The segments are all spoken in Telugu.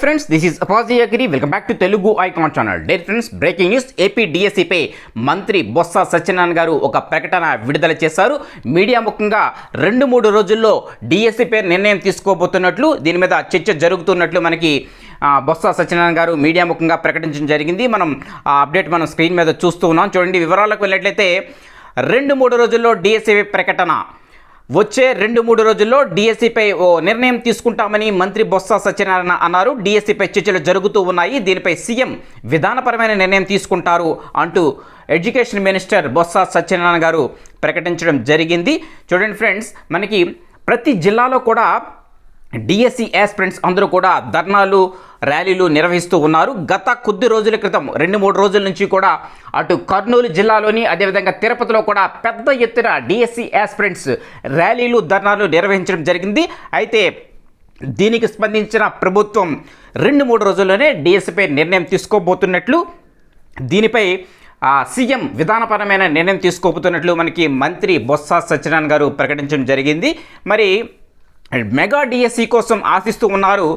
Friends this is అపాజియాగిరి welcome back to Telugu icon channel dear friends breaking news AP డిఎస్సిపై మంత్రి బొత్స సత్యనారాయణ గారు ఒక ప్రకటన విడుదల చేశారు. మీడియా ముఖంగా రెండు మూడు రోజుల్లో డిఎస్సిపై నిర్ణయం తీసుకోబోతున్నట్లు దీని మీద చర్చ జరుగుతున్నట్లు మనకి బొత్స సత్యనారాయణ గారు మీడియా ముఖంగా ప్రకటించడం జరిగింది. మనం ఆ అప్డేట్ మనం స్క్రీన్ మీద చూస్తూ ఉన్నాం. చూడండి వివరాలకు వెళ్ళినట్లయితే రెండు మూడు రోజుల్లో డిఎస్సిపై ప్రకటన వచ్చే రెండు మూడు రోజుల్లో డిఎస్సిపై ఓ నిర్ణయం తీసుకుంటామని మంత్రి బొత్స సత్యనారాయణ అన్నారు. డిఎస్సిపై చర్చలు జరుగుతూ ఉన్నాయి. దీనిపై సీఎం విధానపరమైన నిర్ణయం తీసుకుంటారు అంటూ ఎడ్యుకేషన్ మినిస్టర్ బొత్స సత్యనారాయణ గారు ప్రకటించడం జరిగింది. చూడండి ఫ్రెండ్స్ మనకి ప్రతి జిల్లాలో కూడా డిఎస్సి యాస్పిరెంట్స్ అందరూ కూడా ధర్నాలు ర్యాలీలు నిర్వహిస్తూ ఉన్నారు. గత కొద్ది రోజుల క్రితం రెండు మూడు రోజుల నుంచి కూడా అటు కర్నూలు జిల్లాలోని అదేవిధంగా తిరుపతిలో కూడా పెద్ద ఎత్తున డిఎస్సి యాస్పిరెంట్స్ ర్యాలీలు ధర్నాలు నిర్వహించడం జరిగింది. అయితే దీనికి స్పందించిన ప్రభుత్వం రెండు మూడు రోజుల్లోనే డిఎస్సిపై నిర్ణయం తీసుకోబోతున్నట్లు దీనిపై ఆ, సీఎం విధానపరమైన నిర్ణయం తీసుకోబోతున్నట్లు మనకి మంత్రి బొత్స సత్యనారాయణ గారు ప్రకటించడం జరిగింది. మరి మెగా డిఎస్సి కోసం ఆశిస్తూ ఉన్నారు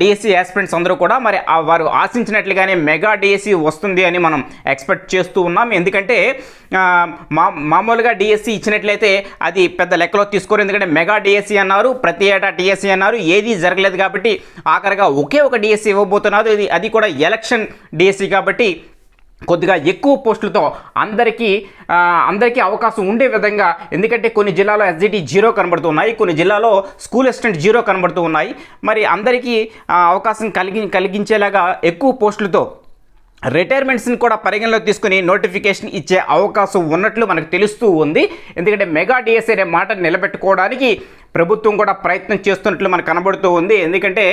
డిఎస్సి యాస్పిరెంట్స్ అందరూ కూడా. మరి వారు ఆశించినట్లుగానే మెగా డిఎస్సి వస్తుంది అని మనం ఎక్స్పెక్ట్ చేస్తూ ఉన్నాం. ఎందుకంటే మా మామూలుగా డిఎస్సి ఇచ్చినట్లయితే అది పెద్ద లెక్కలో తీసుకోరు. ఎందుకంటే మెగా డిఎస్సి అన్నారు ప్రతి ఏటా డిఎస్సి అన్నారు ఏది జరగలేదు కాబట్టి ఆఖరిగా ఒకే ఒక డిఎస్సి ఇవ్వబోతున్నారు. ఇది అది కూడా ఎలక్షన్ డిఎస్సి కాబట్టి కొద్దిగా ఎక్కువ పోస్టులతో అందరికీ అందరికీ అవకాశం ఉండే విధంగా ఎందుకంటే కొన్ని జిల్లాలో ఎస్జిటి జీరో కనబడుతున్నాయి కొన్ని జిల్లాలో స్కూల్ అసిస్టెంట్ జీరో కనబడుతూ ఉన్నాయి. మరి అందరికీ అవకాశం కలిగి కలిగించేలాగా ఎక్కువ పోస్టులతో రిటైర్మెంట్స్ని కూడా పరిగణలో తీసుకుని నోటిఫికేషన్ ఇచ్చే అవకాశం ఉన్నట్లు మనకు తెలుస్తూ ఉంది. ఎందుకంటే మెగా డిఎస్ఏ అనే మాట నిలబెట్టుకోవడానికి ప్రభుత్వం కూడా ప్రయత్నం చేస్తున్నట్లు మనకు కనబడుతూ ఉంది. ఎందుకంటే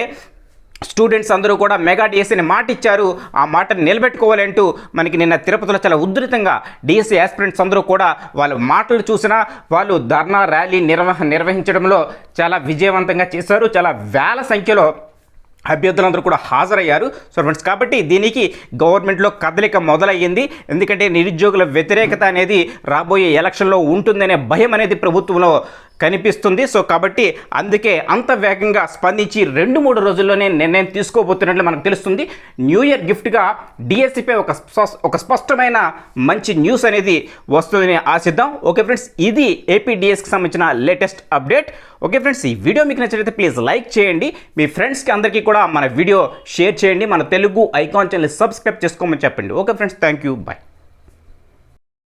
స్టూడెంట్స్ అందరూ కూడా మెగా డిఎస్సీని మాట ఇచ్చారు ఆ మాటను నిలబెట్టుకోవాలంటూ మనకి నిన్న తిరుపతిలో చాలా ఉధృతంగా డిఎస్సీ ఆస్పిరెంట్స్ అందరూ కూడా వాళ్ళ మాటలు చూసినా వాళ్ళు ధర్నా ర్యాలీ నిర్వహ నిర్వహించడంలో చాలా విజయవంతంగా చేశారు. చాలా వేల సంఖ్యలో అభ్యర్థులందరూ కూడా హాజరయ్యారు. సో ఫ్రెండ్స్ కాబట్టి దీనికి గవర్నమెంట్లో కదలిక మొదలయ్యింది. ఎందుకంటే నిరుద్యోగుల వ్యతిరేకత అనేది రాబోయే ఎలక్షన్లో ఉంటుందనే భయం అనేది ప్రభుత్వంలో కనిపిస్తుంది. సో కాబట్టి అందుకే అంత వేగంగా స్పందించి రెండు మూడు రోజుల్లోనే నిర్ణయం తీసుకోబోతున్నట్లు మనకు తెలుస్తుంది. న్యూ ఇయర్ గిఫ్ట్గా డిఎస్సిపై ఒక ఒక స్పష్టమైన మంచి న్యూస్ అనేది వస్తుందని ఆశిద్దాం. ఓకే ఫ్రెండ్స్ ఇది ఏపీ డిఎస్కి సంబంధించిన లేటెస్ట్ అప్డేట్. ఓకే ఫ్రెండ్స్ ఈ వీడియో మీకు నచ్చినట్లయితే ప్లీజ్ లైక్ చేయండి. మీ ఫ్రెండ్స్కి అందరికీ కూడా మన వీడియో షేర్ చేయండి. మన తెలుగు ఐకాన్ ఛానల్ సబ్స్క్రైబ్ చేసుకోమని చెప్పండి. Okay friends thank you. Bye.